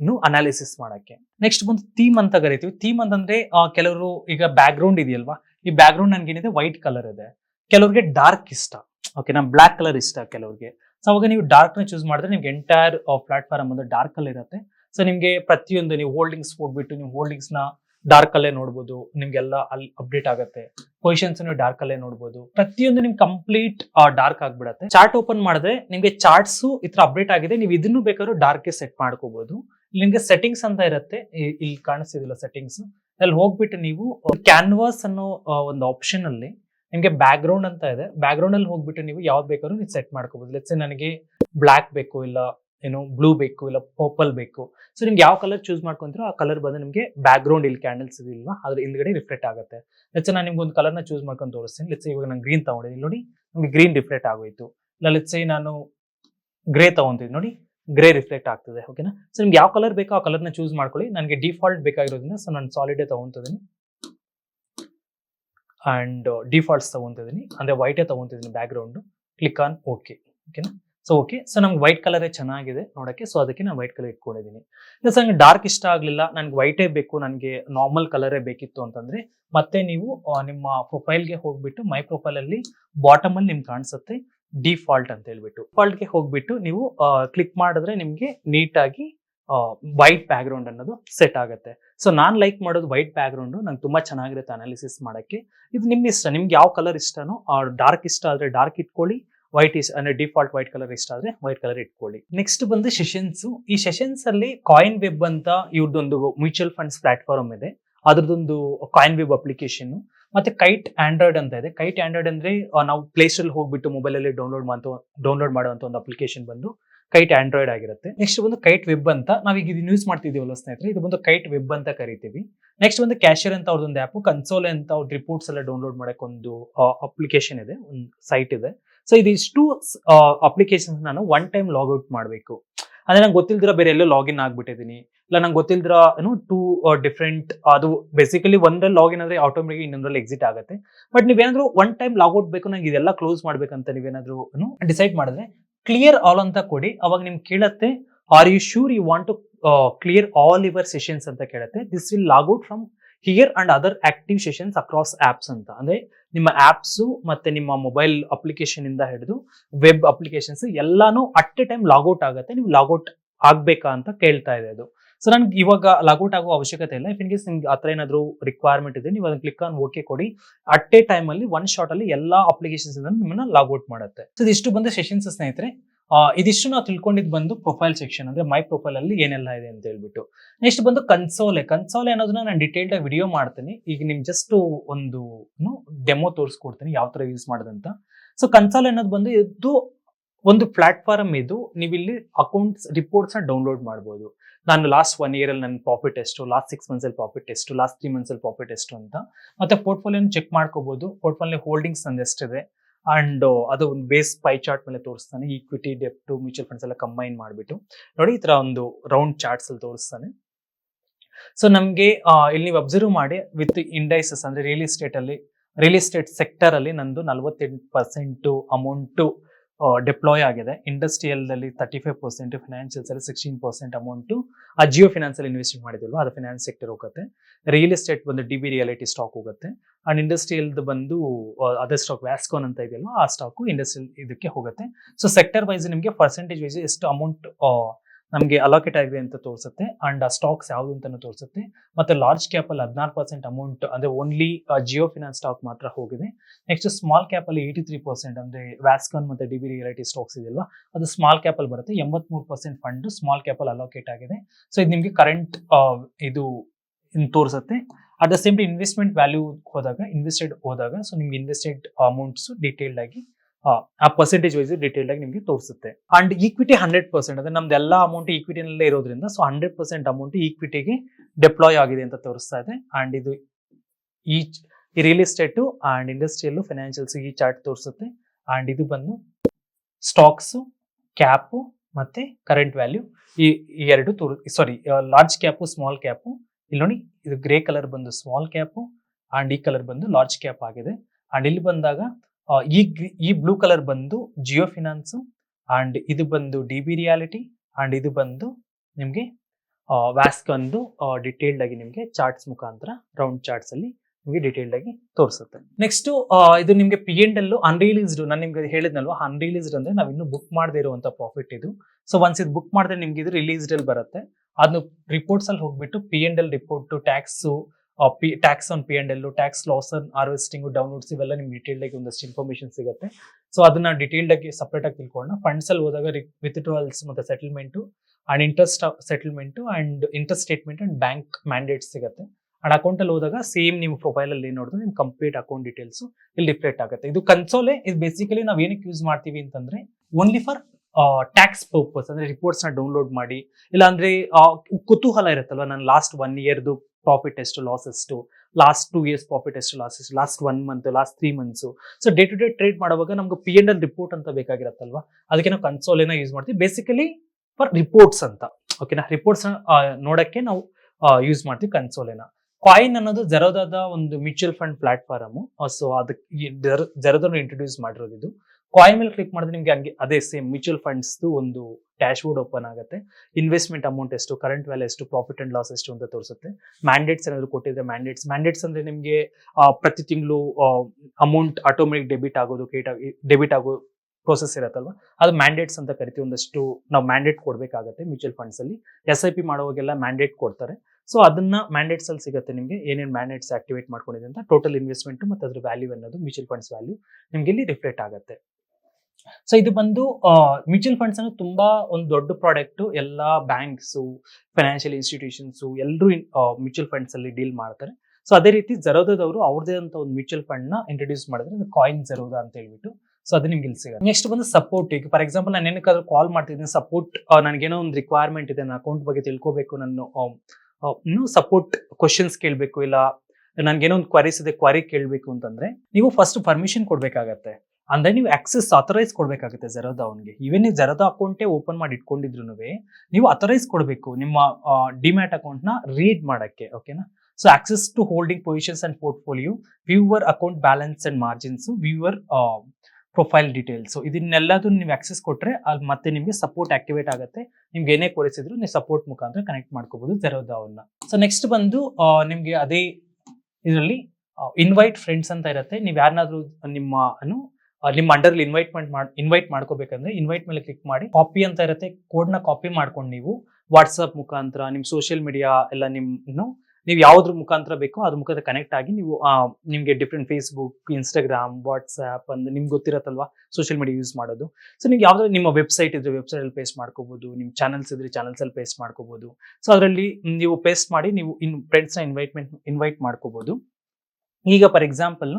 ಇನ್ನು ಅನಾಲಿಸಿಸ್ ಮಾಡೋಕ್ಕೆ. ನೆಕ್ಸ್ಟ್ ಬಂದು ಥೀಮ್ ಅಂತ ಕರಿತೀವಿ. ಥೀಮ್ ಅಂತಂದ್ರೆ ಕೆಲವರು ಈಗ ಬ್ಯಾಕ್ ಗ್ರೌಂಡ್ ಇದೆಯಲ್ವಾ? ಈ ಬ್ಯಾಕ್ ಗ್ರೌಂಡ್ ನನಗೇನಿದೆ? ವೈಟ್ ಕಲರ್ ಇದೆ. ಕೆಲವ್ರಿಗೆ ಡಾರ್ಕ್ ಇಷ್ಟ. ಓಕೆ ನಮ್ಮ ಬ್ಲಾಕ್ ಕಲರ್ ಇಷ್ಟ ಕೆಲವ್ರಿಗೆ. ಸೊ ಅವಾಗ ನೀವು ಡಾರ್ಕ್ನ ಚೂಸ್ ಮಾಡಿದ್ರೆ ನಿಮ್ಗೆ ಎಂಟೈರ್ ಪ್ಲಾಟ್ಫಾರ್ಮ್ ಒಂದು ಡಾರ್ಕ್ ಅಲ್ಲಿ ಇರುತ್ತೆ. ಸೊ ನಿಮ್ಗೆ ಪ್ರತಿಯೊಂದು ನೀವು ಹೋಲ್ಡಿಂಗ್ಸ್ ಹೋಗ್ಬಿಟ್ಟು, ನೀವು ಹೋಲ್ಡಿಂಗ್ಸ್ನ ಡಾರ್ಕ್ ಅಲ್ಲೇ ನೋಡ್ಬೋದು, ನಿಮ್ಗೆಲ್ಲ ಅಲ್ಲಿ ಅಪ್ಡೇಟ್ ಆಗುತ್ತೆ. ಕ್ವಶನ್ಸ್ ಡಾರ್ಕ್ ಅಲ್ಲೇ ನೋಡ್ಬೋದು. ಪ್ರತಿಯೊಂದು ನಿಮ್ಗೆ ಕಂಪ್ಲೀಟ್ ಡಾರ್ಕ್ ಆಗ್ಬಿಡತ್ತೆ. ಚಾರ್ಟ್ ಓಪನ್ ಮಾಡಿದ್ರೆ ನಿಮ್ಗೆ ಚಾರ್ಟ್ಸ್ ಈ ತರ ಅಪ್ಡೇಟ್ ಆಗಿದೆ, ನೀವು ಇದನ್ನು ಬೇಕಾದ್ರೂ ಡಾರ್ಕ್ ಸೆಟ್ ಮಾಡ್ಕೋಬಹುದು ನಿಮ್ಗೆ ಸೆಟ್ಟಿಂಗ್ಸ್ ಅಂತ ಇರುತ್ತೆ ಇಲ್ಲಿ ಕಾಣಿಸ್ತಿದಿಲ್ಲ ಸೆಟ್ಟಿಂಗ್ಸ್ ಅಲ್ಲಿ ಹೋಗ್ಬಿಟ್ಟು ನೀವು ಕ್ಯಾನ್ವಾಸ್ ಅನ್ನೋ ಒಂದು ಆಪ್ಷನ್ ಅಲ್ಲಿ ನಿಮ್ಗೆ ಬ್ಯಾಕ್ ಗ್ರೌಂಡ್ ಅಂತ ಇದೆ. ಬ್ಯಾಕ್ ಗ್ರೌಂಡ್ ಅಲ್ಲಿ ಹೋಗ್ಬಿಟ್ಟು ನೀವು ಯಾವ್ದು ಬೇಕಾದ್ರೂ ನೀವು ಸೆಟ್ ಮಾಡ್ಕೋಬಹುದು ಲೆಟ್ಸ್ ನನಗೆ ಬ್ಲಾಕ್ ಬೇಕು ಇಲ್ಲ ಏನು ಬ್ಲೂ ಬೇಕು ಇಲ್ಲ ಪರ್ಪಲ್ ಬೇಕು. ಸೊ ನಿಮ್ಗೆ ಯಾವ ಕಲರ್ ಚೂಸ್ ಮಾಡ್ಕೊಂತೀರೋ ಆ ಕಲರ್ ಬಂದು ನಿಮಗೆ ಬ್ಯಾಕ್ ಗ್ರೌಂಡ್ ಇಲ್ಲಿ ಕ್ಯಾಂಡಲ್ಸ್ ಇಲ್ವಾ? ಅದ್ರ ಹಿಂದ್ಗಡೆ ರಿಫ್ಲೆಕ್ಟ್ ಆಗುತ್ತೆ. ಲೆಟ್ಸ್ ನಾನು ನಿಮ್ಗೆ ಒಂದು ಕಲರ್ನ ಚೂಸ್ ಮಾಡ್ಕೊಂಡು ತೋರಿಸ್ತೀನಿ. ಲೆಟ್ಸ್ ಇವಾಗ ನಾನು ಗ್ರೀನ್ ತಗೊಂಡಿದ್ದೀನಿ. ನೋಡಿ, ನಮಗೆ ಗ್ರೀನ್ ರಿಫ್ಲೆಕ್ಟ್ ಆಗೋಯ್ತು. ಸೇ ನಾನು ಗ್ರೇ ತಗೊಂತೀನಿ ನೋಡಿ ಗ್ರೇ ರಿಫ್ಲೆಕ್ಟ್ ಆಗ್ತದೆ. ಓಕೆನಾ ಸೊ ನಿಮ್ಗೆ ಯಾವ ಕಲರ್ ಬೇಕೋ ಆ ಕಲರ್ನ ಚೂಸ್ ಮಾಡ್ಕೊಳ್ಳಿ. ನನಗೆ ಡಿಫಾಲ್ಟ್ ಬೇಕಾಗಿರೋದ್ರಿಂದ ಸೊ ನಾನು ಸಾಲಿಡೇ ತಗೊಂತಿದ್ದೀನಿ. ಅಂಡ್ ಡಿಫಾಲ್ಟ್ಸ್ ತಗೊಂತಿದ್ದೀನಿ. ಅಂದರೆ ವೈಟೇ ತಗೊಂತಿದ್ದೀನಿ background click on okay ಓಕೆನಾ ಸೊ ಓಕೆ ಸೊ ನಮ್ಗೆ ವೈಟ್ ಕಲರೇ ಚೆನ್ನಾಗಿದೆ ನೋಡೋಕ್ಕೆ. ಸೊ ಅದಕ್ಕೆ ನಾನು ವೈಟ್ ಕಲರ್ ಇಟ್ಕೊಂಡಿದ್ದೀನಿ ಸರ್, ನಂಗೆ ಡಾರ್ಕ್ ಇಷ್ಟ ಆಗಲಿಲ್ಲ. ನನಗೆ ವೈಟೇ ಬೇಕು. ನನಗೆ ನಾರ್ಮಲ್ ಕಲರೇ ಬೇಕಿತ್ತು ಅಂತಂದರೆ ಮತ್ತೆ ನೀವು ನಿಮ್ಮ ಪ್ರೊಫೈಲ್ಗೆ ಹೋಗ್ಬಿಟ್ಟು ಮೈ ಪ್ರೊಫೈಲಲ್ಲಿ ಬಾಟಮಲ್ಲಿ ನಿಮ್ಗೆ ಕಾಣಿಸುತ್ತೆ ಡಿಫಾಲ್ಟ್ ಅಂತ ಹೇಳ್ಬಿಟ್ಟು. ಡಿಫಾಲ್ಟ್ಗೆ ಹೋಗ್ಬಿಟ್ಟು ನೀವು ಕ್ಲಿಕ್ ಮಾಡಿದ್ರೆ ನಿಮಗೆ ನೀಟಾಗಿ ವೈಟ್ ಬ್ಯಾಕ್ಗ್ರೌಂಡ್ ಅನ್ನೋದು ಸೆಟ್ ಆಗುತ್ತೆ. ಸೊ ನಾನು ಲೈಕ್ ಮಾಡೋದು ವೈಟ್ ಬ್ಯಾಕ್ಗ್ರೌಂಡು ನಂಗೆ ತುಂಬ ಚೆನ್ನಾಗಿರುತ್ತೆ ಅನಾಲಿಸಿಸ್ ಮಾಡೋಕ್ಕೆ. ಇದು ನಿಮ್ಮ ಇಷ್ಟ. ನಿಮ್ಗೆ ಯಾವ ಕಲರ್ ಇಷ್ಟನೋ ಡಾರ್ಕ್ ಇಷ್ಟ ಆದರೆ ಡಾರ್ಕ್ ಇಟ್ಕೊಳ್ಳಿ. ವೈಟ್ ಇಸ್ ಅಂದ್ರೆ ಡಿಫಾಲ್ಟ್ ವೈಟ್ ಕಲರ್ ಇಷ್ಟ ಆದ್ರೆ ವೈಟ್ ಕಲರ್ ಇಟ್ಕೊಳ್ಳಿ. ನೆಕ್ಸ್ಟ್ ಬಂದು ಸೆಷನ್ಸ್ ಈ ಸೆಷನ್ಸ್ ಅಲ್ಲಿ ಕಾಯಿನ್ ವೆಬ್ ಅಂತ ಇವ್ರದ್ದೊಂದು ಮ್ಯೂಚುವಲ್ ಫಂಡ್ಸ್ ಪ್ಲಾಟ್ಫಾರ್ಮ್ ಇದೆ. ಅದ್ರದ್ದೊಂದು ಕಾಯಿನ್ ವೆಬ್ ಅಪ್ಲಿಕೇಶನ್ ಮತ್ತೆ ಕೈಟ್ ಆಂಡ್ರಾಯ್ಡ್ ಅಂತ ಇದೆ. ಕೈಟ್ ಆಂಡ್ರಾಯ್ಡ್ ಅಂದ್ರೆ ನಾವು ಪ್ಲೇಸ್ಟಲ್ಲಿ ಹೋಗ್ಬಿಟ್ಟು ಮೊಬೈಲ್ ಅಲ್ಲಿ ಡೌನ್ಲೋಡ್ ಮಾಡೋ ಡೌನ್ಲೋಡ್ ಮಾಡುವಂತ ಒಂದು ಅಪ್ಲಿಕೇಶನ್ ಬಂದು ಕೈಟ್ ಆಂಡ್ರಾಯ್ಡ್ ಆಗಿರುತ್ತೆ. ನೆಕ್ಸ್ಟ್ ಬಂದು ಕೈಟ್ ವೆಬ್ ಅಂತ. ನಾವೀಗ ಇದು ಯೂಸ್ ಮಾಡ್ತಿದ್ದೀವಲ್ಲ ಸ್ನೇಹಿತರೆ, ಇದು ಬಂದು ಕೈಟ್ ವೆಬ್ ಅಂತ ಕರಿತೀವಿ. ನೆಕ್ಸ್ಟ್ ಒಂದು ಕ್ಯಾಶಿಯರ್ ಅಂತ ಅವ್ರದ್ದೊಂದು ಆ್ಯಪ್ ಕನ್ಸೋಲ್ ಅಂತ ಅವ್ರ ರಿಪೋರ್ಟ್ಸ್ ಎಲ್ಲ ಡೌನ್ಲೋಡ್ ಮಾಡೋಕೆ ಒಂದು ಅಪ್ಲಿಕೇಶನ್ ಇದೆ, ಒಂದು ಸೈಟ್ ಇದೆ. ಸೊ ಇದಿಷ್ಟು ಅಪ್ಲಿಕೇಶನ್ಸ್ ನಾನು ಒನ್ ಟೈಮ್ ಲಾಗ್ಔಟ್ ಮಾಡಬೇಕು. ಅಂದ್ರೆ ನಂಗೆ ಗೊತ್ತಿಲ್ದಿರ ಬೇರೆ ಎಲ್ಲೋ ಲಾಗಿನ್ ಆಗ್ಬಿಟ್ಟಿದ್ದೀನಿ ಇಲ್ಲ, ನಂಗೆ ಗೊತ್ತಿಲ್ದಿರ ಏನು ಟೂ ಡಿಫ್ರೆಂಟ್ ಅದು ಬೇಸಿಕಲಿ ಒಂದ್ರಲ್ಲಿ ಲಾಗಿನ್ ಆದರೆ ಆಟೋಮೆಟಿಕ್ ಇನ್ನೊಂದ್ರಲ್ಲಿ ಎಕ್ಸಿಟ್ ಆಗುತ್ತೆ. ಬಟ್ ನೀವೇನಾದ್ರೂ ಒನ್ ಟೈಮ್ ಲಾಗ್ಔಟ್ ಬೇಕು, ನಂಗೆ ಇದೆಲ್ಲ ಕ್ಲೋಸ್ ಮಾಡ್ಬೇಕಂತ ನೀವೇನಾದ್ರೂ ಡಿಸೈಡ್ ಮಾಡಿದ್ರೆ ಕ್ಲಿಯರ್ ಆಲ್ ಅಂತ ಕೊಡಿ. ಅವಾಗ ನಿಮ್ಗೆ ಕೇಳತ್ತೆ are you sure you want to clear all your sessions ಅಂತ ಕೇಳುತ್ತೆ. This will logout from here and other active sessions across apps ಅಂತ. ಅಂದ್ರೆ ನಿಮ್ಮ ಆಪ್ಸ್ ಮತ್ತೆ ನಿಮ್ಮ ಮೊಬೈಲ್ ಅಪ್ಲಿಕೇಶನ್ ಇಂದ ಹಿಡಿದು ವೆಬ್ ಅಪ್ಲಿಕೇಶನ್ಸ್ ಎಲ್ಲಾನು ಅಟ್ ಎ ಟೈಮ್ ಲಾಗೌಟ್ ಆಗುತ್ತೆ. ನೀವು ಲಾಗೌಟ್ ಆಗ್ಬೇಕಾ ಅಂತ ಕೇಳ್ತಾ ಇದೆ ಅದು. ಸೊ ನನ್ಗೆ ಇವಾಗ ಲಾಗೌಟ್ ಆಗೋ ಅವಶ್ಯಕತೆ ಇಲ್ಲ. ಇಫ್ ಇನ್ ಕೇಸ್ ನಿಮ್ಗೆ ಹತ್ರ ಏನಾದ್ರು ರಿಕ್ವೈರ್ಮೆಂಟ್ ಇದೆ, ನೀವು ಅದನ್ನ ಕ್ಲಿಕ್ ಆನ್ ಓಕೆ ಕೊಡಿ. ಅಟ್ ಎ ಟೈಮ್ ಅಲ್ಲಿ ಒನ್ ಶಾಟ್ ಅಲ್ಲಿ ಎಲ್ಲಾ ಅಪ್ಲಿಕೇಶನ್ಸ್ ನಿಮ್ಮನ್ನ ಲಾಗೌಟ್ ಮಾಡುತ್ತೆ. ಸೊ ಇದಿಷ್ಟು ಬಂದ ಸೆಷನ್ಸ್ ಸ್ನೇಹಿತರೆ. ಇದಿಷ್ಟು ನಾವು ತಿಳ್ಕೊಂಡಿದ್ದು ಬಂದು ಪ್ರೊಫೈಲ್ ಸೆಕ್ಷನ್ ಅಂದ್ರೆ ಮೈ ಪ್ರೊಫೈಲ್ ಅಲ್ಲಿ ಏನೆಲ್ಲ ಇದೆ ಅಂತ ಹೇಳ್ಬಿಟ್ಟು. ನೆಕ್ಸ್ಟ್ ಬಂದು ಕನ್ಸೋಲೆ ಕನ್ಸೋಲೆ ಅನ್ನೋದನ್ನ ನಾನು ಡಿಟೇಲ್ಡ್ ಆಗಿ ವಿಡಿಯೋ ಮಾಡ್ತೀನಿ. ಈಗ ನಿಮ್ಗೆ ಜಸ್ಟ್ ಒಂದು ಡೆಮೋ ತೋರಿಸ್ಕೊಡ್ತೀನಿ ಯಾವ ತರ ಯೂಸ್ ಮಾಡೋದಂತ. ಸೊ ಕನ್ಸೋಲ್ ಅನ್ನೋದು ಬಂದು ಇದು ಒಂದು ಪ್ಲಾಟ್ಫಾರ್ಮ್ ಇದು. ನೀವು ಇಲ್ಲಿ ಅಕೌಂಟ್ಸ್ ರಿಪೋರ್ಟ್ಸ್ನ ಡೌನ್ಲೋಡ್ ಮಾಡ್ಬೋದು. ನಾನು ಲಾಸ್ಟ್ ಒನ್ ಇಯರ್ ಅಲ್ಲಿ ನನ್ನ ಪ್ರಾಫಿಟ್ ಎಷ್ಟು ಲಾಸ್ಟ್ ಸಿಕ್ಸ್ ಮಂತ್ಸ್ ಅಲ್ಲಿ ಪ್ರಾಫಿಟ್ ಎಷ್ಟು ಲಾಸ್ಟ್ ತ್ರೀ ಮಂತ್ಸ್ ಅಲ್ಲಿ ಪ್ರಾಫಿಟ್ ಎಷ್ಟು ಅಂತ. ಮತ್ತೆ ಪೋರ್ಟ್ಫೋಲಿಯೋನ ಚೆಕ್ ಮಾಡ್ಕೋಬಹುದು ಪೋರ್ಟ್ಫೋಲಿಯೋ ಹೋಲ್ಡಿಂಗ್ಸ್ ನಂದು ಎಷ್ಟಿದೆ. ಅಂಡ್ ಅದು ಒಂದು ಬೇಸ್ ಪೈ ಚಾರ್ಟ್ ಮೇಲೆ ತೋರಿಸ್ತಾನೆ. ಈಕ್ವಿಟಿ ಡೆಪ್ಟು ಮ್ಯೂಚುವಲ್ ಫಂಡ್ಸ್ ಎಲ್ಲ ಕಂಬೈನ್ ಮಾಡಿಬಿಟ್ಟು. ನೋಡಿ, ಈ ಥರ ಒಂದು ರೌಂಡ್ ಚಾರ್ಟ್ಸ್ ಅಲ್ಲಿ ತೋರಿಸ್ತಾನೆ. ಸೊ ನಮಗೆ ಇಲ್ಲಿ ನೀವು ಅಬ್ಸರ್ವ್ ಮಾಡಿ ವಿತ್ ಇಂಡೈಸಸ್ ಅಂದ್ರೆ ರಿಯಲ್ ಎಸ್ಟೇಟ್ ಅಲ್ಲಿ ರಿಯಲ್ ಎಸ್ಟೇಟ್ ಸೆಕ್ಟರ್ ಅಲ್ಲಿ ನಂದು ನಲವತ್ತೆಂಟು ಪರ್ಸೆಂಟ್ ಅಮೌಂಟು ಡಿಪ್ಲಾಯ್ ಆಗಿದೆ. ಇಂಡಸ್ಟ್ರಿಯಲ್ ಅಲ್ಲಿ ತರ್ಟಿ ಫೈವ್ ಪರ್ಸೆಂಟ್ ಫಿನಾನ್ಷಿಯಲ್ಸಲ್ಲಿ ಸಿಕ್ಸ್ಟೀನ್ ಪರ್ಸೆಂಟ್ ಅಮೌಂಟು ಆ ಜಿಯೋ ಫಿನಾನ್ಸ್ ಅಲ್ಲಿ ಇನ್ವೆಸ್ಟ್ ಮಾಡಿದ್ವಲ್ವ? ಅದು ಫಿನಾನ್ಸ್ ಸೆಕ್ಟರ್ ಹೋಗುತ್ತೆ. ರಿಯಲ್ ಎಸ್ಟೇಟ್ ಬಂದು ಡಿ ಬಿ ರಿಯಾಲಿಟಿ ಸ್ಟಾಕ್ ಹೋಗುತ್ತೆ. ಅಂಡ್ ಇಂಡಸ್ಟ್ರಿಯಲ್ದು ಬಂದು ಅದರ್ ಸ್ಟಾಕ್ ವ್ಯಾಸ್ಕೋನ್ ಅಂತ ಇದೆಯಲ್ಲ, ಆ ಸ್ಟಾಕು ಇಂಡಸ್ಟ್ರಿಯಲ್ ಇದಕ್ಕೆ ಹೋಗುತ್ತೆ. ಸೊ ಸೆಕ್ಟರ್ ವೈಸ್ ನಿಮಗೆ ಪರ್ಸೆಂಟೇಜ್ ವೈಸ್ ಎಷ್ಟು ಅಮೌಂಟ್ ನಮಗೆ ಅಲೋಕೇಟ್ ಆಗಿದೆ ಅಂತ ತೋರಿಸುತ್ತೆ. ಅಂಡ್ ಆ ಸ್ಟಾಕ್ಸ್ ಯಾವುದು ಅಂತ ತೋರಿಸುತ್ತೆ. ಮತ್ತೆ ಲಾರ್ಜ್ ಕ್ಯಾಪ್ ಅಲ್ಲಿ ಹದಿನಾರು ಪರ್ಸೆಂಟ್ ಅಮೌಂಟ್ ಅಂದ್ರೆ ಓನ್ಲಿ ಜಿಯೋ ಫಿನಾನ್ಸ್ ಸ್ಟಾಕ್ ಮಾತ್ರ ಹೋಗಿದೆ. ನೆಕ್ಸ್ಟ್ ಸ್ಮಾಲ್ ಕ್ಯಾಪ್ ಅಲ್ಲಿ ಏಯ್ಟಿ ತ್ರೀ ಪರ್ಸೆಂಟ್ ಅಂದ್ರೆ ವ್ಯಾಸ್ಕನ್ ಮತ್ತೆ ಡಿ ಬಿ ರಿಯಾಲಿಟಿ ಸ್ಟಾಕ್ಸ್ ಇದೆಯಲ್ಲ ಅದು ಸ್ಮಾಲ್ ಕ್ಯಾಪ್ ಅಲ್ಲಿ ಬರುತ್ತೆ. ಎಂಬತ್ಮೂರು ಪರ್ಸೆಂಟ್ ಫಂಡ್ ಸ್ಮಾಲ್ ಕ್ಯಾಪ್ ಅಲ್ಲಿ ಅಲೋಕೇಟ್ ಆಗಿದೆ. ಸೊ ಇದು ನಿಮಗೆ ಕರೆಂಟ್ ಇದು ತೋರಿಸುತ್ತೆ. At the same time investment value ಹೋದಾಗ ಇನ್ವೆಸ್ಟೆಡ್ ಹೋದಾಗ ಸೊ ನಿಮ್ಗೆ ಇನ್ವೆಸ್ಟೆಡ್ ಅಮೌಂಟ್ಸ್ ಡೀಟೇಲ್ಡ್ ಆಗಿ ಆ, ಪರ್ಸೆಂಟೇಜ್ ವೈಸ್ ಡೀಟೇಲ್ಡ್ ಆಗಿ ನಿಮಗೆ ತೋರಿಸುತ್ತೆ. ಅಂಡ್ ಈಕ್ವಿಟಿ ಹಂಡ್ರೆಡ್ ಪರ್ಸೆಂಟ್ ಅಂದ್ರೆ ನಮ್ದೆಲ್ಲ ಅಮೌಂಟ್ ಈಕ್ವಿಟಿನಲ್ಲೇ ಇರೋದ್ರಿಂದ ಸೊ ಹಂಡ್ರೆಡ್ ಪರ್ಸೆಂಟ್ ಅಮೌಂಟ್ ಈಕ್ವಿಟಿಗೆ ಡೆಪ್ಲಾಯ್ ಆಗಿದೆ ಅಂತ ತೋರಿಸ್ತಾ ಇದೆ. ಅಂಡ್ ಇದು ಈ real estate and industrial financials ಈ ಚಾರ್ಟ್ ತೋರಿಸುತ್ತೆ. ಅಂಡ್ ಇದು ಬಂದು ಸ್ಟಾಕ್ಸ್ ಕ್ಯಾಪು ಮತ್ತೆ ಕರೆಂಟ್ ವ್ಯಾಲ್ಯೂ ಈ ಎರಡು ತೋರ್ sorry large cap small cap ಇಲ್ಲಿ ನೋಡಿ ಇದು ಗ್ರೇ ಕಲರ್ ಬಂದು ಸ್ಮಾಲ್ ಕ್ಯಾಪು ಅಂಡ್ ಈ ಕಲರ್ ಬಂದು ಲಾರ್ಜ್ ಕ್ಯಾಪ್ ಆಗಿದೆ. ಅಂಡ್ ಇಲ್ಲಿ ಬಂದಾಗ ಈ ಈ ಬ್ಲೂ ಕಲರ್ ಬಂದು ಜಿಯೋ ಫಿನಾನ್ಸು ಆ್ಯಂಡ್ ಇದು ಬಂದು ಡಿ ಬಿ ರಿಯಾಲಿಟಿ ಆ್ಯಂಡ್ ಇದು ಬಂದು ನಿಮಗೆ ವ್ಯಾಸ್ಕಂದು ಡಿಟೇಲ್ಡ್ ಆಗಿ ನಿಮಗೆ ಚಾರ್ಟ್ಸ್ ಮುಖಾಂತರ ರೌಂಡ್ ಚಾರ್ಟ್ಸ್ ಅಲ್ಲಿ ನಿಮಗೆ ಡಿಟೇಲ್ಡ್ ಆಗಿ ತೋರಿಸುತ್ತೆ. ನೆಕ್ಸ್ಟ್ ಇದು ನಿಮಗೆ ಪಿ ಎಂಡ್ ಎಲ್ಲು ಅನ್ರಿಲೀಸ್ಡ್ ನಾನು ನಿಮ್ಗೆ ಹೇಳಿದ್ನಲ್ವಾ ಅನ್ರಿಲೀಸ್ಡ್ ಅಂದ್ರೆ ನಾವು ಇನ್ನೂ ಬುಕ್ ಮಾಡದೇ ಇರುವಂತ ಪ್ರಾಫಿಟ್ ಇದು. ಸೊ ಒನ್ಸ್ ಇದು ಬುಕ್ ಮಾಡಿದ್ರೆ ನಿಮಗೆ ಇದು ರಿಲೀಸ್ಡ್ ಅಲ್ಲಿ ಬರುತ್ತೆ. ಅದನ್ನು ರಿಪೋರ್ಟ್ಸ್ ಅಲ್ಲಿ ಹೋಗ್ಬಿಟ್ಟು P and L report tax tax on P and L tax loss on harvesting downloads ಇವೆಲ್ಲ ನಿಮ್ಗೆ ಡೀಟೇಲ್ಡ್ ಆಗಿ ಒಂದಷ್ಟು ಇನ್ಫಾರ್ಮೇಶನ್ ಸಿಗುತ್ತೆ. ಸೊ ಅದನ್ನ ಡೀಟೇಲ್ಡ್ ಆಗಿ ಸಪ್ರೇಟ್ ಆಗಿ ತಿಳ್ಕೊಳ್ಳೋಣ. ಫಂಡ್ಸ್ ಅಲ್ಲಿ ಹೋದಾಗ ವಿತ್ಡ್ರಾವಲ್ಸ್ ಮತ್ತೆ settlement and interest settlement and interest statement and bank mandate ಸಿಗುತ್ತೆ. ಅಂಡ್ ಅಕೌಂಟ್ ಅಲ್ಲಿ ಹೋದಾಗ ಸೇಮ್ ನಿಮ್ಮ ಪ್ರೊಫೈಲ್ ಅಲ್ಲಿ ನೋಡಿದ್ರೆ ನಿಮ್ ಕಂಪ್ಲೀಟ್ ಅಕೌಂಟ್ ಡೀಟೇಲ್ಸ್ ಇಲ್ಲಿ ರಿಫ್ಲೆಕ್ಟ್ ಆಗುತ್ತೆ. ಇದು ಕನ್ಸೋಲೆ ಇದು ಬೇಸಿಕಲಿ ನಾವು ಏನಕ್ಕೆ ಯೂಸ್ ಮಾಡ್ತೀವಿ ಅಂತಂದ್ರೆ ಓನ್ಲಿ ಫಾರ್ ಟ್ಯಾಕ್ಸ್ ಪರ್ಪಸ್ ಅಂದ್ರೆ ರಿಪೋರ್ಟ್ಸ್ನ ಡೌನ್ಲೋಡ್ ಮಾಡಿ ಇಲ್ಲ ಅಂದ್ರೆ ಕುತೂಹಲ ಇರುತ್ತಲ್ವ, ನಾನು ಲಾಸ್ಟ್ ಒನ್ ಇಯರ್ದು ಪ್ರಾಫಿಟ್ ಎಷ್ಟು ಲಾಸ್ ಎಷ್ಟು ಲಾಸ್ಟ್ ಟೂ ಇಯರ್ಸ್ ಪ್ರಾಫಿಟ್ ಎಷ್ಟು ಲಾಸ್ ಎಷ್ಟು last one month last three months so day to day trade ಮಾಡುವಾಗ ನಮ್ಗೆ ಪಿ ಎನ್ ಎಲ್ ರಿಪೋರ್ಟ್ ಅಂತ ಬೇಕಾಗಿರತ್ತಲ್ವಾ? ಅದಕ್ಕೆ ನಾವು ಕನ್ಸೋಲೇನ ಯೂಸ್ ಮಾಡ್ತೀವಿ. ಬೇಸಿಕಲಿ ಫಾರ್ ರಿಪೋರ್ಟ್ಸ್ ಅಂತ. ಓಕೆನಾ ರಿಪೋರ್ಟ್ಸ್ ನೋಡಕ್ಕೆ ನಾವು ಯೂಸ್ ಮಾಡ್ತೀವಿ ಕನ್ಸೋಲೇನ ಕಾಯಿನ್ ಅನ್ನೋದು ಜೆರೋದಾದ ಒಂದು ಮ್ಯೂಚುವಲ್ ಫಂಡ್ ಪ್ಲಾಟ್ಫಾರ್ಮ್ ಸೊ ಅದಕ್ಕೆ ಜೆರೋದನ್ನು ಇಂಟ್ರೊಡ್ಯೂಸ್ ಮಾಡಿರೋದು ಇದು. ಕಾಯಿನ್ ಮೇಲೆ ಕ್ಲಿಕ್ ಮಾಡಿದ್ರೆ ನಿಮಗೆ ಹಂಗೆ ಅದೇ ಸೇಮ್ ಮ್ಯೂಚುವಲ್ ಫಂಡ್ಸ್ ಒಂದು ಡ್ಯಾಶ್ ಬೋರ್ಡ್ ಓಪನ್ ಆಗುತ್ತೆ. ಇನ್ವೆಸ್ಟ್ಮೆಂಟ್ ಅಮೌಂಟ್ ಎಷ್ಟು ಕರೆಂಟ್ ವ್ಯಾಲ್ಯೂ ಎಷ್ಟು ಪ್ರಾಫಿಟ್ ಅಂಡ್ ಲಾಸ್ ಎಷ್ಟು ಅಂತ ತೋರಿಸುತ್ತೆ. ಮ್ಯಾಂಡೇಟ್ಸ್ ಏನಾದರೂ ಕೊಟ್ಟಿದ್ರೆ ಮ್ಯಾಂಡೇಟ್ಸ್ ಮ್ಯಾಂಡೇಟ್ಸ್ ಅಂದ್ರೆ ನಿಮಗೆ ಪ್ರತಿ ತಿಂಗಳು ಅಮೌಂಟ್ ಆಟೋಮೆಟಿಕ್ ಡೆಬಿಟ್ ಆಗೋದು ಆಗಿ ಡೆಬಿಟ್ ಆಗೋ ಪ್ರೋಸೆಸ್ ಇರುತ್ತಲ್ವ? ಅದು ಮ್ಯಾಂಡೇಟ್ಸ್ ಅಂತ ಕರಿತೀವಿ. ಒಂದಷ್ಟು ನಾವು ಮ್ಯಾಂಡೇಟ್ ಕೊಡಬೇಕಾಗುತ್ತೆ ಮ್ಯೂಚುವಲ್ ಫಂಡ್ಸ್ ಅಲ್ಲಿ. ಎಸ್ ಐ ಪಿ ಮಾಡುವಾಗೆಲ್ಲ ಮ್ಯಾಂಡೇಟ್ ಕೊಡ್ತಾರೆ. ಸೊ ಅದನ್ನ ಮ್ಯಾಂಡೇಟ್ಸ್ ಅಲ್ಲಿ ಸಿಗುತ್ತೆ ನಿಮಗೆ. ಏನೇನು ಮ್ಯಾಂಡೇಟ್ಸ್ ಆಕ್ಟಿವೇಟ್ ಮಾಡ್ಕೊಂಡಿದೆ ಅಂತ ಟೋಟಲ್ ಇನ್ವೆಸ್ಟ್ಮೆಂಟ್ ಮತ್ತು ಅದ್ರ ವ್ಯಾಲ್ಯೂ ಅನ್ನೋದು ಮ್ಯೂಚುವಲ್ ಫಂಡ್ಸ್ ವ್ಯಾಲ್ಯೂ ನಿಮ್ಗೆ ಇಲ್ಲಿ ರಿಫ್ಲೆಕ್ಟ್ ಆಗುತ್ತೆ. ಸೊ ಇದು ಬಂದು ಮ್ಯೂಚುವಲ್ ಫಂಡ್ಸ್ ಅನ್ನೋದು ತುಂಬಾ ಒಂದು ದೊಡ್ಡ ಪ್ರಾಡಕ್ಟ್ ಎಲ್ಲ ಬ್ಯಾಂಕ್ಸ್ ಫೈನಾನ್ಷಿಯಲ್ ಇನ್ಸ್ಟಿಟ್ಯೂಷನ್ಸ್ ಎಲ್ಲರೂ ಮ್ಯೂಚುವಲ್ ಫಂಡ್ಸ್ ಅಲ್ಲಿ ಡೀಲ್ ಮಾಡ್ತಾರೆ. ಸೊ ಅದೇ ರೀತಿ ಜರೋದವರು ಅವ್ರದೇ ಅಂತ ಒಂದು ಮ್ಯೂಚುವಲ್ ಫಂಡ್ನ ಇಂಟ್ರೊಡ್ಯೂಸ್ ಮಾಡಿದ್ರೆ ಕಾಯಿನ್ ಜರೋದ ಅಂತ ಹೇಳ್ಬಿಟ್ಟು ಸೊ ಅದು ನಿಮ್ಗೆ ಸಿಗುತ್ತೆ. ನೆಕ್ಸ್ಟ್ ಬಂದು ಸಪೋರ್ಟ್ ಈಗ ಫಾರ್ ಎಕ್ಸಾಂಪಲ್ ನಾನು ಏನಕ್ಕಾದ್ರೂ ಕಾಲ್ ಮಾಡ್ತಿದ್ದೀನಿ ಸಪೋರ್ಟ್ ನನಗೇನೋ ಒಂದು ರಿಕ್ವೈರ್ಮೆಂಟ್ ಇದೆ, ನನ್ನ ಅಕೌಂಟ್ ಬಗ್ಗೆ ತಿಳ್ಕೊಬೇಕು ನಾನು ಇನ್ನೂ ಸಪೋರ್ಟ್ ಕ್ವಶನ್ಸ್ ಕೇಳಬೇಕು, ಇಲ್ಲ, ನನ್ಗೇನೋ ಒಂದು ಕ್ವಾರೀಸ್ ಇದೆ ಕ್ವರಿ ಕೇಳಬೇಕು ಅಂತಂದ್ರೆ, ನೀವು ಫಸ್ಟ್ ಪರ್ಮಿಷನ್ ಕೊಡ್ಬೇಕಾಗತ್ತೆ. ಅಂದ್ರೆ ನೀವು ಆಕ್ಸೆಸ್ ಅಥರೈಸ್ ಕೊಡಬೇಕಾಗುತ್ತೆ ಜೆರೋದಾ ಅವನಿಗೆ. ಈವನ್ ನೀವು ಜೆರೋದಾ ಅಕೌಂಟೇ ಓಪನ್ ಮಾಡಿ ಇಟ್ಕೊಂಡಿದ್ರು ನೀವು ಅಥರೈಸ್ ಕೊಡಬೇಕು ನಿಮ್ಮ ಡಿಮ್ಯಾಟ್ ಅಕೌಂಟ್ನ ರೀಡ್ ಮಾಡಕ್ಕೆ ಓಕೆನಾ so access to holding positions and portfolio viewer account balance and margins viewer profile details ಇದನ್ನೆಲ್ಲದನ್ನು ನೀವು ಆಕ್ಸೆಸ್ ಕೊಟ್ರೆ ಅಲ್ಲಿ ಮತ್ತೆ ನಿಮಗೆ ಸಪೋರ್ಟ್ ಆಕ್ಟಿವೇಟ್ ಆಗುತ್ತೆ. ನಿಮ್ಗೆ ಏನೇ ಕೊರಿಸಿದ್ರು ನೀವು ಸಪೋರ್ಟ್ ಮುಖಾಂತರ ಕನೆಕ್ಟ್ ಮಾಡ್ಕೋಬಹುದು ಜೆರೋದಾವನ್ನ ಸೊ ನೆಕ್ಸ್ಟ್ ಬಂದು ನಿಮ್ಗೆ ಅದೇ, ಇದರಲ್ಲಿ ಇನ್ವೈಟ್ ಫ್ರೆಂಡ್ಸ್ ಅಂತ ಇರುತ್ತೆ. ನೀವು ಯಾರನ್ನಾದ್ರೂ ನಿಮ್ಮ ನಿಮ್ಮ ಅಂಡರ್ಲಿ ಇನ್ವೈಟ್ಮೆಂಟ್ ಮಾಡಿ ಇನ್ವೈಟ್ ಮಾಡ್ಕೋಬೇಕಂದ್ರೆ ಇನ್ವೈಟ್ ಮೇಲೆ ಕ್ಲಿಕ್ ಮಾಡಿ ಕಾಪಿ ಅಂತ ಇರುತ್ತೆ ಕೋಡ್ನ ಕಾಪಿ ಮಾಡ್ಕೊಂಡು ನೀವು ವಾಟ್ಸಪ್ ಮುಖಾಂತರ, ನಿಮ್ ಸೋಷಿಯಲ್ ಮೀಡಿಯಾ ಎಲ್ಲ ನಿಮ್ಮ ನೀವು ಯಾವ್ದ್ರ ಮುಖಾಂತರ ಬೇಕೋ ಅದ್ರ ಮುಖಾಂತರ ಕನೆಕ್ಟ್ ಆಗಿ ನೀವು ನಿಮಗೆ ಡಿಫ್ರೆಂಟ್ ಫೇಸ್ಬುಕ್ ಇನ್ಸ್ಟಾಗ್ರಾಮ್ ವಾಟ್ಸ್ಆಪ್ ಅಂದ್ರೆ ನಿಮ್ಗೆ ಗೊತ್ತಿರತ್ತಲ್ವಾ ಸೋಷಿಯಲ್ ಮೀಡಿಯಾ ಯೂಸ್ ಮಾಡೋದು. ಸೊ ನೀವು ಯಾವ್ದು ನಿಮ್ಮ ವೆಬ್ಸೈಟ್ ಇದ್ರೆ ವೆಬ್ಸೈಟ್ ಅಲ್ಲಿ ಪೇಸ್ಟ್ ಮಾಡ್ಕೋಬಹುದು ನಿಮ್ಮ ಚಾನಲ್ಸ್ ಇದ್ರೆ ಚಾನಲ್ಸ್ ಅಲ್ಲಿ ಪೇಸ್ಟ್ ಮಾಡ್ಕೋಬಹುದು ಸೊ ಅದರಲ್ಲಿ ನೀವು ಪೇಸ್ಟ್ ಮಾಡಿ ನೀವು ಇನ್ ಫ್ರೆಂಡ್ಸ್ ಇನ್ವೈಟ್ಮೆಂಟ್ ಇನ್ವೈಟ್ ಮಾಡ್ಕೋಬಹುದು ಈಗ for example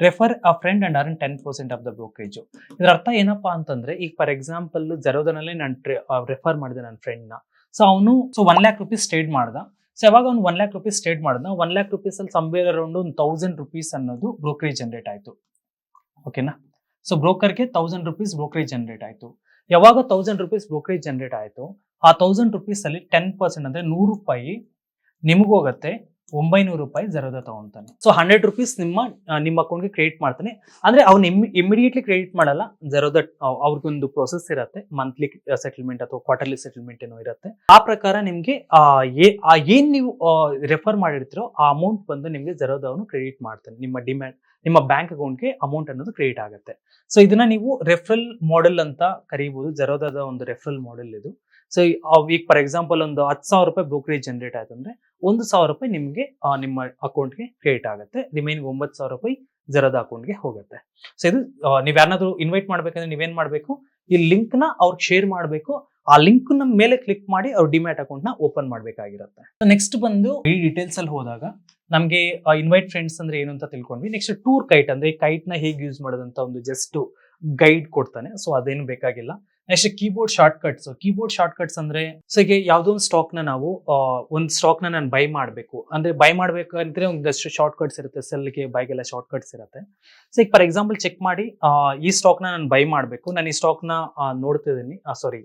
refer a friend and earn ten percent of the brokerage ಇದರ ಅರ್ಥ ಏನಪ್ಪಾ ಅಂತಂದ್ರೆ, ಈಗ ಫಾರ್ ಎಕ್ಸಾಂಪಲ್ ಜರೋದನಲ್ಲೇ ನಾನು ರೆಫರ್ ಮಾಡಿದೆ ನನ್ನ ಫ್ರೆಂಡ್ನ ಸೊ ಅವನು so one lakh rupees trade ಮಾಡ್ದ. ಸೊ ಯಾವಾಗ ಅವ್ನು ಒನ್ ಲ್ಯಾಕ್ ರುಪೀಸ್ ಟ್ರೇಡ್ ಮಾಡ್ದ ಒನ್ ಲ್ಯಾಕ್ ರುಪೀಸ್ ಅಲ್ಲಿ ಸಂವೇರ್ ಅರೌಂಡ್ ಒಂದು ತೌಸಂಡ್ ರುಪೀಸ್ ಅನ್ನೋದು ಬ್ರೋಕರೇಜ್ ಜನರೇಟ್ ಆಯ್ತು. ಓಕೆನಾ ಸೊ ಬ್ರೋಕರ್ಗೆ ತೌಸಂಡ್ ರುಪೀಸ್ ಬ್ರೋಕರೇಜ್ ಜನರೇಟ್ ಆಯ್ತು. ಯಾವಾಗ ತೌಸಂಡ್ ರುಪೀಸ್ ಬ್ರೋಕರೇಜ್ ಜನರೇಟ್ ಆಯಿತು? ಆ ತೌಸಂಡ್ ರುಪೀಸ್ ಅಲ್ಲಿ ಟೆನ್ ಪರ್ಸೆಂಟ್ ಅಂದ್ರೆ ನೂರು ರೂಪಾಯಿ ನಿಮಗೋಗತ್ತೆ ಒಂಬೈನೂರು ರೂಪಾಯಿ ಜರೋದ ತಗೊಂತಾನೆ. ಸೊ ಹಂಡ್ರೆಡ್ ರುಪೀಸ್ ನಿಮ್ಮ ನಿಮ್ಮ ಅಕೌಂಟ್ಗೆ ಕ್ರೆಡಿಟ್ ಮಾಡ್ತಾನೆ. ಅಂದ್ರೆ ಅವ್ನು ಇಮಿಡಿಯೇಟ್ಲಿ ಕ್ರೆಡಿಟ್ ಮಾಡಲ್ಲ. ಜರೋದ ಅವ್ರಿಗೊಂದು ಪ್ರೊಸೆಸ್ ಇರುತ್ತೆ. ಮಂತ್ಲಿ ಸೆಟಲ್ಮೆಂಟ್ ಅಥವಾ ಕ್ವಾರ್ಟರ್ಲಿ ಸೆಟಲ್ಮೆಂಟ್ ಏನೋ ಇರುತ್ತೆ. ಆ ಪ್ರಕಾರ ನಿಮ್ಗೆ ಏನ್ ನೀವು ರೆಫರ್ ಮಾಡಿರ್ತೀರೋ, ಆ ಅಮೌಂಟ್ ಬಂದು ನಿಮ್ಗೆ ಜರೋದ ಅವನು ಕ್ರೆಡಿಟ್ ಮಾಡ್ತಾನೆ. ನಿಮ್ಮ ಡಿಮ್ಯಾಂಡ್ ನಿಮ್ಮ ಬ್ಯಾಂಕ್ ಅಕೌಂಟ್ಗೆ ಅಮೌಂಟ್ ಅನ್ನೋದು ಕ್ರಿಯೇಟ್ ಆಗುತ್ತೆ. ಸೊ ಇದನ್ನ ನೀವು ರೆಫರಲ್ ಮಾಡೆಲ್ ಅಂತ ಕರೀಬಹುದು ಜರೋದಾದ ಒಂದು ರೆಫರಲ್ ಮಾಡೆಲ್ ಇದು. ಸೊ ಈಗ ಫಾರ್ ಎಕ್ಸಾಂಪಲ್ ಒಂದು ಹತ್ತು ಸಾವಿರ ರೂಪಾಯಿ ಬ್ರೋಕರೇಜ್ ಜನರೇಟ್ ಆಯ್ತು ಅಂದ್ರೆ ಒಂದು ಸಾವಿರ ರೂಪಾಯಿ ನಿಮಗೆ ನಿಮ್ಮ ಅಕೌಂಟ್ಗೆ ಕ್ರಿಯೇಟ್ ಆಗುತ್ತೆ. ರಿಮೈನಿಂಗ್ ಒಂಬತ್ತು ಸಾವಿರ ರೂಪಾಯಿ ಜರದ ಅಕೌಂಟ್ಗೆ ಹೋಗುತ್ತೆ. ಸೊ ಇದು ನೀವು ನೀವ್ ಯಾರನ್ನಾದ್ರೂ ಇನ್ವೈಟ್ ಮಾಡ್ಬೇಕಂದ್ರೆ ನೀವೇನ್ ಮಾಡ್ಬೇಕು? ಈ ಲಿಂಕ್ನ ಅವ್ರಿಗೆ ಶೇರ್ ಮಾಡಬೇಕು. ಆ ಲಿಂಕ್ನ ಮೇಲೆ ಕ್ಲಿಕ್ ಮಾಡಿ ಅವ್ರ ಡಿಮ್ಯಾಟ್ ಅಕೌಂಟ್ನ ಓಪನ್ ಮಾಡಬೇಕಾಗಿರುತ್ತೆ. ನೆಕ್ಸ್ಟ್ ಬಂದು ಈ ಡೀಟೇಲ್ಸ್ ಅಲ್ಲಿ ಹೋದಾಗ ನಮಗೆ ಇನ್ವೈಟ್ ಫ್ರೆಂಡ್ಸ್ ಅಂದ್ರೆ ಏನು ಅಂತ ತಿಳ್ಕೊಂಡ್ವಿ. ನೆಕ್ಸ್ಟ್ ಟೂರ್ ಕೈಟ್ ಅಂದ್ರೆ ಕೈಟ್ನ ಹೇಗೆ ಯೂಸ್ ಮಾಡೋದಂತ ಒಂದು ಜಸ್ಟ್ ಗೈಡ್ ಕೊಡ್ತಾನೆ. ಸೊ ಅದೇನು ಬೇಕಾಗಿಲ್ಲ. Next keyboard shortcuts keyboard shortcuts ಅಂದ್ರೆ ಸೊ ಈಗ ಯಾವ್ದೋ ಒಂದು ಸ್ಟಾಕ್ನ ನಾವು ಒಂದು ಸ್ಟಾಕ್ನ ನಾನು ಬೈ ಮಾಡಬೇಕು. ಅಂದ್ರೆ ಬೈ ಮಾಡ್ಬೇಕಂದ್ರೆ ಒಂದಷ್ಟು ಶಾರ್ಟ್ ಕಟ್ಸ್ ಇರುತ್ತೆ. ಸೆಲ್ಗೆ ಬೈಗೆಲ್ಲ ಶಾರ್ಟ್ ಕಟ್ಸ್ ಇರುತ್ತೆ. ಸೊ ಈಗ ಫಾರ್ ಎಕ್ಸಾಂಪಲ್ ಚೆಕ್ ಮಾಡಿ ಈ ಸ್ಟಾಕ್ನ ನಾನು ಬೈ ಮಾಡಬೇಕು. ನಾನು ಈ ಸ್ಟಾಕ್ನ ನೋಡ್ತಿದ್ದೀನಿ. ಸಾರಿ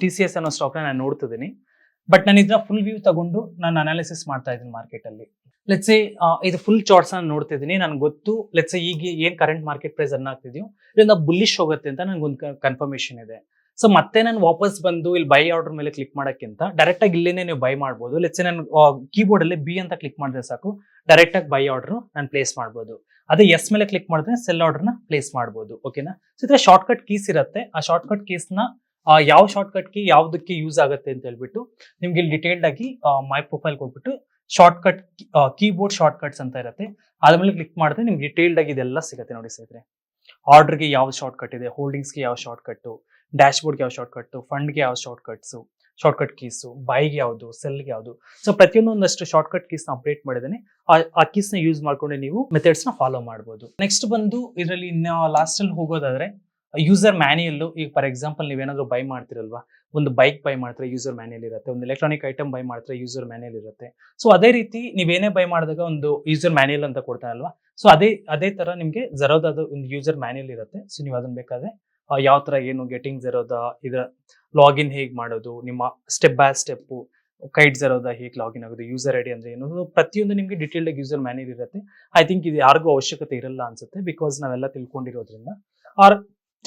ಟಿ ಸಿ ಎಸ್ ಅನ್ನೋ ಸ್ಟಾಕ್ನ ನಾನು ನೋಡ್ತಿದ್ದೀನಿ. ಬಟ್ ನಾನು ಇದನ್ನ ಫುಲ್ ವ್ಯೂ ತಗೊಂಡು ನಾನು ಅನಾಲಿಸಿಸ್ ಮಾಡ್ತಾ ಇದ್ದೀನಿ ಮಾರ್ಕೆಟ್ ಅಲ್ಲಿ. ಲೆಟ್ಸ್ ಇದು ಫುಲ್ ಚಾರ್ಟ್ಸ್ ನಾನು ನೋಡ್ತಿದ್ದೀನಿ ನನಗೆ ಗೊತ್ತು ಲೆಟ್ಸ್ ಈಗ ಏನ್ ಕರೆಂಟ್ ಮಾರ್ಕೆಟ್ ಪ್ರೈಸ್ ಅನ್ನ ಆಗ್ತಿದ್ಯೋ ಇದರಿಂದ ಬುಲ್ಲಿಶ್ ಹೋಗುತ್ತೆ ಅಂತ ನನಗೆ ಒಂದು ಕನ್ಫರ್ಮೇಶನ್ ಇದೆ. ಸೊ ಮತ್ತೆ ನಾನು ವಾಪಸ್ ಬಂದು ಇಲ್ಲಿ ಬೈ ಆರ್ಡರ್ ಮೇಲೆ ಕ್ಲಿಕ್ ಮಾಡೋಕ್ಕಿಂತ ಡೈರೆಕ್ಟ್ ಆಗಿ ಇಲ್ಲೇನೆ ನೀವು ಬೈ ಮಾಡ್ಬೋದು. ಲೆಟ್ಸ್ ನಾನು ಕೀಬೋರ್ಡ್ ಅಲ್ಲಿ ಬಿ ಅಂತ ಕ್ಲಿಕ್ ಮಾಡಿದ್ರೆ ಸಾಕು ಡೈರೆಕ್ಟ್ ಆಗಿ ಬೈ ಆರ್ಡರ್ ನಾನು ಪ್ಲೇಸ್ ಮಾಡ್ಬೋದು. ಅದೇ ಎಸ್ ಮೇಲೆ ಕ್ಲಿಕ್ ಮಾಡಿದ್ರೆ ಸೆಲ್ ಆರ್ಡರ್ನ ಪ್ಲೇಸ್ ಮಾಡ್ಬೋದು. ಓಕೆನಾ ಸೊ ಇದ್ರೆ ಶಾರ್ಟ್ ಕಟ್ ಕೀಸ್ ಇರುತ್ತೆ. ಆ ಶಾರ್ಟ್ ಕಟ್ ಕೀಸ್ನ ಆ, ಯಾವ ಶಾರ್ಟ್ ಕಟ್ ಕೀ ಯಾವ್ದಕ್ಕೆ ಯೂಸ್ ಆಗುತ್ತೆ ಅಂತ ಹೇಳ್ಬಿಟ್ಟು ನಿಮ್ಗೆ ಇಲ್ಲಿ ಡಿಟೇಲ್ಡ್ ಆಗಿ ಮೈ ಪ್ರೊಫೈಲ್ ಹೋಗ್ಬಿಟ್ಟು shortcut keyboard shortcuts ಅಂತ ಇರುತ್ತೆ. ಅದ್ರ ಮೇಲೆ ಕ್ಲಿಕ್ ಮಾಡಿದ್ರೆ ನಿಮ್ಗೆ ಡಿಟೇಲ್ಡ್ ಆಗಿ ಇದೆಲ್ಲ ಸಿಗುತ್ತೆ ನೋಡಿ ಸ್ನೇಹಿತರೆ. ಆರ್ಡರ್ಗೆ ಯಾವ ಶಾರ್ಟ್ ಕಟ್ ಇದೆ ಹೋಲ್ಡಿಂಗ್ಸ್ಗೆ ಯಾವ ಶಾರ್ಟ್ ಕಟ್ಟು ಡ್ಯಾಶ್ ಯಾವ ಶಾರ್ಟ್ ಕಟ್ಟು ಫಂಡ್ಗೆ ಯಾವ short cuts short cut keys ಬೈಗೆ ಯಾವುದು ಸೆಲ್ಗೆ ಯಾವುದು. ಸೊ ಪ್ರತಿಯೊಂದು ಒಂದಷ್ಟು ಶಾರ್ಟ್ ಕಟ್ ಕೀಸ್ನ ಅಪ್ಡೇಟ್ ಮಾಡಿದ್ದೇನೆ ಆ ಕೀಸ್ನ ಯೂಸ್ ಮಾಡ್ಕೊಂಡು ನೀವು ಮೆಥಡ್ಸ್ನ ಫಾಲೋ ಮಾಡಬಹುದು ನೆಕ್ಸ್ಟ್ ಬಂದು ಇದರಲ್ಲಿ ಇನ್ನು ಲಾಸ್ಟಲ್ಲಿ ಹೋಗೋದಾದ್ರೆ ಯೂಸರ್ ಮ್ಯಾನ್ಯಲ್ ಈಗ ಫಾರ್ ಎಕ್ಸಾಂಪಲ್ ನೀವೇನಾದ್ರು ಬೈ ಮಾಡ್ತಿರಲ್ವಾ? ಒಂದು ಬೈಕ್ ಬೈ ಮಾಡ್ತಾರೆ ಯೂಸರ್ ಮ್ಯಾನ್ಯಲ್ ಇರುತ್ತೆ. ಒಂದು ಎಲೆಕ್ಟ್ರಾನಿಕ್ ಐಟಮ್ ಬೈ ಮಾಡ್ತಾರೆ ಯೂಸರ್ ಮ್ಯಾನ್ಯಲ್ ಇರುತ್ತೆ. ಸೊ ಅದೇ ರೀತಿ ನೀವೇನೇ ಬೈ ಮಾಡಿದಾಗ ಒಂದು ಯೂಸರ್ ಮ್ಯಾನ್ಯಲ್ ಅಂತ ಕೊಡ್ತಾರಲ್ವಾ ಸೊ ಅದೇ ಅದೇ ತರ ನಿಮಗೆ ಜರೋದಾದ ಒಂದು ಯೂಸರ್ ಮ್ಯಾನ್ಯಲ್ ಇರುತ್ತೆ. ಸೊ ನೀವು ಅದನ್ನ ಬೇಕಾದ್ರೆ ಯಾವ ತರ ಏನು ಗೆಟಿಂಗ್ ಜರೋದ ಇದರ ಲಾಗಿನ್ ಹೇಗೆ ಮಾಡೋದು, ನಿಮ್ಮ step by step Kite Zerodha ಹೇಗೆ ಲಾಗಿನ್ ಆಗೋದು ಯೂಸರ್ ಐಡಿ ಅಂದ್ರೆ ಏನು? ಪ್ರತಿಯೊಂದು ನಿಮಗೆ ಡೀಟೇಲ್ಡ್ ಯೂಸರ್ ಮ್ಯಾನ್ಯಲ್ ಇರುತ್ತೆ. ಐ ಥಿಂಕ್ ಇದು ಯಾರಿಗೂ ಅವಶ್ಯಕತೆ ಇರಲ್ಲ ಅನ್ಸುತ್ತೆ ಬಿಕಾಸ್ ನಾವೆಲ್ಲ ತಿಳ್ಕೊಂಡಿರೋದ್ರಿಂದ. ಆರ್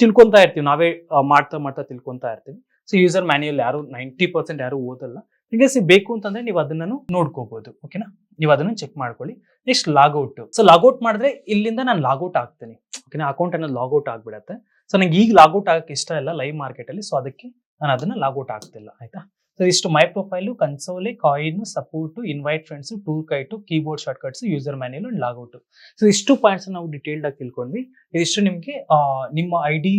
ತಿಳ್ಕೊಂತಾ ಇರ್ತೀವಿ. ನಾವೇ ಮಾಡ್ತಾ ಮಾಡ್ತಾ ತಿಳ್ಕೊಂತಾ ಇರ್ತೀವಿ. ಸೊ ಯೂಸರ್ ಮ್ಯಾನ್ಯಲ್ ಯಾರು ನೈಂಟಿ ಪರ್ಸೆಂಟ್ ಯಾರು ಓದಲ್ಲ. ನಿಮಗೆ ಬೇಕು ಅಂತಂದ್ರೆ ನೀವು ಅದನ್ನು ನೋಡ್ಕೋಬಹುದು ಓಕೆನಾ ನೀವು ಅದನ್ನು ಚೆಕ್ ಮಾಡ್ಕೊಳ್ಳಿ. ನೆಕ್ಸ್ಟ್ ಲಾಗೌಟ್ ಸೊ ಲಾಗೌಟ್ ಮಾಡಿದ್ರೆ ಇಲ್ಲಿಂದ ನಾನು ಲಾಗೌಟ್ ಆಗ್ತೀನಿ ಓಕೆನಾ ಅಕೌಂಟ್ ಅನ್ನೋದು ಲಾಗೌಟ್ ಆಗ್ಬಿಡತ್ತೆ. ಸೊ ನಂಗೆ ಈಗ ಲಾಗೌಟ್ ಆಗಕ್ಕೆ ಇಷ್ಟ ಇಲ್ಲ ಲೈವ್ ಮಾರ್ಕೆಟ್ ಅಲ್ಲಿ. ಸೊ ಅದಕ್ಕೆ ನಾನು ಅದನ್ನ ಲಾಗೌಟ್ ಆಗ್ತಿಲ್ಲ ಆಯ್ತಾ? ಸೊ ಇಷ್ಟು my profile Console Coin support invite friends tour Kite keyboard shortcuts user manual and logout so ಇಷ್ಟು ಪಾಯಿಂಟ್ಸ್ ನಾವು ಡಿಟೇಲ್ಡ್ ಆಗಿ ತಿಳ್ಕೊಂಡ್ವಿ. ಇದಿಷ್ಟು ನಿಮಗೆ ನಿಮ್ಮ ಐ ಡಿ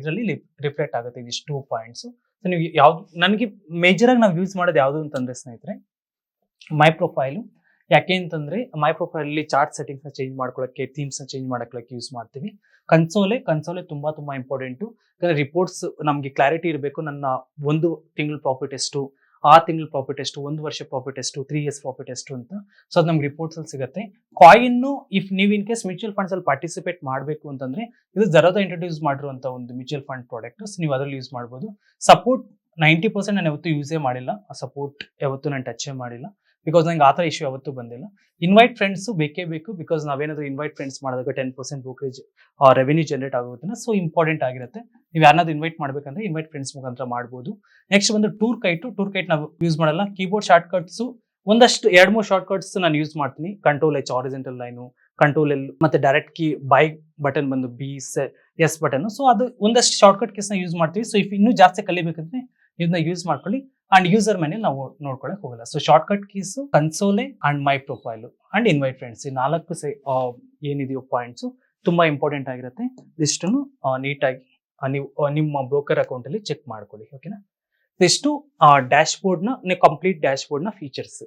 ಇದರಲ್ಲಿ ರಿಫ್ಲೆಕ್ಟ್ ಆಗುತ್ತೆ ಇದಿಷ್ಟು ಪಾಯಿಂಟ್ಸ್ ಸೊ ನೀವು ಯಾವ್ದು, ನನಗೆ ಮೇಜರ್ ಆಗಿ ನಾವು ಯೂಸ್ ಮಾಡೋದು ಯಾವುದು ಅಂತಂದ್ರೆ ಸ್ನೇಹಿತರೆ ಮೈ ಪ್ರೊಫೈಲು ಯಾಕೆ ಅಂತಂದ್ರೆ ಮೈ ಪ್ರೊಫೈಲ್ ಅಲ್ಲಿ ಚಾರ್ಟ್ ಸೆಟ್ಟಿಂಗ್ಸ್ನ ಚೇಂಜ್ ಮಾಡ್ಕೊಳ್ಳೋಕೆ ಥೀಮ್ಸ್ನ ಚೇಂಜ್ ಮಾಡ್ಕೊಳ್ಳೋಕ್ಕೆ ಯೂಸ್ ಮಾಡ್ತೀವಿ. ಕನ್ಸೋಲೆ ಕನ್ಸೋಲೆ ತುಂಬಾ ತುಂಬಾ ಇಂಪಾರ್ಟೆಂಟು ಯಾಕಂದರೆ ರಿಪೋರ್ಟ್ಸ್ ನಮಗೆ ಕ್ಲಾರಿಟಿ ಇರಬೇಕು, ನನ್ನ ಒಂದು ತಿಂಗಳ ಪ್ರಾಫಿಟ್ ಎಷ್ಟು, ಆ ತಿಂಗಳ ಪ್ರಾಫಿಟ್ ಎಷ್ಟು, ಒಂದು ವರ್ಷ ಪ್ರಾಫಿಟ್ ಎಷ್ಟು ತ್ರೀ ಇಯರ್ಸ್ ಪ್ರಾಫಿಟ್ ಎಷ್ಟು ಅಂತ. ಸೊ ಅದು ನಮ್ಗೆ ರಿಪೋರ್ಟ್ಸ್ ಅಲ್ಲಿ ಸಿಗುತ್ತೆ. ಕಾಯಿನ್ನು ಇಫ್ ನೀವು ಇನ್ ಕೇಸ್ ಮ್ಯೂಚುವಲ್ ಫಂಡ್ಸ್ ಅಲ್ಲಿ ಪಾರ್ಟಿಸಿಪೇಟ್ ಮಾಡಬೇಕು ಅಂತಂದ್ರೆ, ಇದು ಜರೋದ ಇಂಟ್ರೊಡ್ಯೂಸ್ ಮಾಡಿರುವಂತ ಒಂದು ಮ್ಯೂಚುವಲ್ ಫಂಡ್ ಪ್ರಾಡಕ್ಟ್ಸ್ ನೀವು ಅದರಲ್ಲಿ ಯೂಸ್ ಮಾಡ್ಬೋದು. ಸಪೋರ್ಟ್ ನೈಂಟಿ ಪರ್ಸೆಂಟ್ ನಾನು ಯಾವತ್ತೂ ಯೂಸೇ ಮಾಡಿಲ್ಲ. ಆ ಸಪೋರ್ಟ್ ಯಾವತ್ತೂ ನಾನು ಟಚ್ ಮಾಡಿಲ್ಲ. ಬಿಕಾಸ್ ನಂಗೆ ಆ ಥರ ಇಶ್ಯೂ ಯಾವತ್ತೂ ಬಂದಿಲ್ಲ. ಇನ್ವೈಟ್ ಫ್ರೆಂಡ್ಸು ಬೇಕೇ ಬೇಕು ಬಿಕಾಸ್ ನಾವೇನಾದರೂ ಇನ್ವೈಟ್ ಫ್ರೆಂಡ್ಸ್ ಮಾಡಿದಾಗ ten percent brokerage revenue generate ಆಗೋದನ್ನ ಸೊ ಇಂಪಾರ್ಟೆಂಟ್ ಆಗಿರುತ್ತೆ. ನೀವು ಯಾರನ್ನಾದ್ರು ಇನ್ವೈಟ್ ಮಾಡಬೇಕಂದ್ರೆ ಇನ್ವೈಟ್ ಫ್ರೆಂಡ್ಸ್ ಮುಖಾಂತರ ಮಾಡ್ಬೋದು. ನೆಕ್ಸ್ಟ್ ಬಂದು ಟೂರ್ ಕೈಟು ಟೂರ್ ಕೈಟ್ ನಾವು ಯೂಸ್ ಮಾಡಲ್ಲ. ಕೀಬೋರ್ಡ್ ಶಾರ್ಟ್ ಕಟ್ಸು ಒಂದಷ್ಟು, ಎರಡು, ಮೂರು ಶಾರ್ಟ್ ಕಟ್ಸ್ ನಾನು ಯೂಸ್ ಮಾಡ್ತೀನಿ. Control H horizontal line control L ಮತ್ತೆ ಡೈರೆಕ್ಟ್ ಕೀ ಬೈ ಬಟನ್ ಬಂದು ಬಿ ಎಸ್ ಬಟನ್ ಸೊ ಅದು ಒಂದಷ್ಟು ಶಾರ್ಟ್ ಕಟ್ ಯೂಸ್ ಮಾಡ್ತೀವಿ. ಸೊ ಇಫ್ ಇನ್ನೂ ಜಾಸ್ತಿ ಕಲಿಬೇಕಂದ್ರೆ ಇದನ್ನ ಯೂಸ್ ಮಾಡ್ಕೊಳ್ಳಿ. ಅಂಡ್ ಯೂಸರ್ ಮೇಲೆ ನಾವು ನೋಡ್ಕೊಳಕ್ ಹೋಗಲ್ಲ. So shortcut keys Console and my profile and invite friends ಈ ನಾಲ್ಕು ಸೈ ಏನಿದೆಯೋ ಪಾಯಿಂಟ್ಸು ತುಂಬಾ ಇಂಪಾರ್ಟೆಂಟ್ ಆಗಿರುತ್ತೆ. ಇಷ್ಟನ್ನು ನೀಟಾಗಿ ನೀವು ನಿಮ್ಮ ಬ್ರೋಕರ್ ಅಕೌಂಟ್ ಅಲ್ಲಿ ಚೆಕ್ ಮಾಡ್ಕೊಳ್ಳಿ. ಓಕೆನಾ ಇಷ್ಟು ಡ್ಯಾಶ್ನ ಕಂಪ್ಲೀಟ್ ಡ್ಯಾಶ್ನ ಫೀಚರ್ಸ್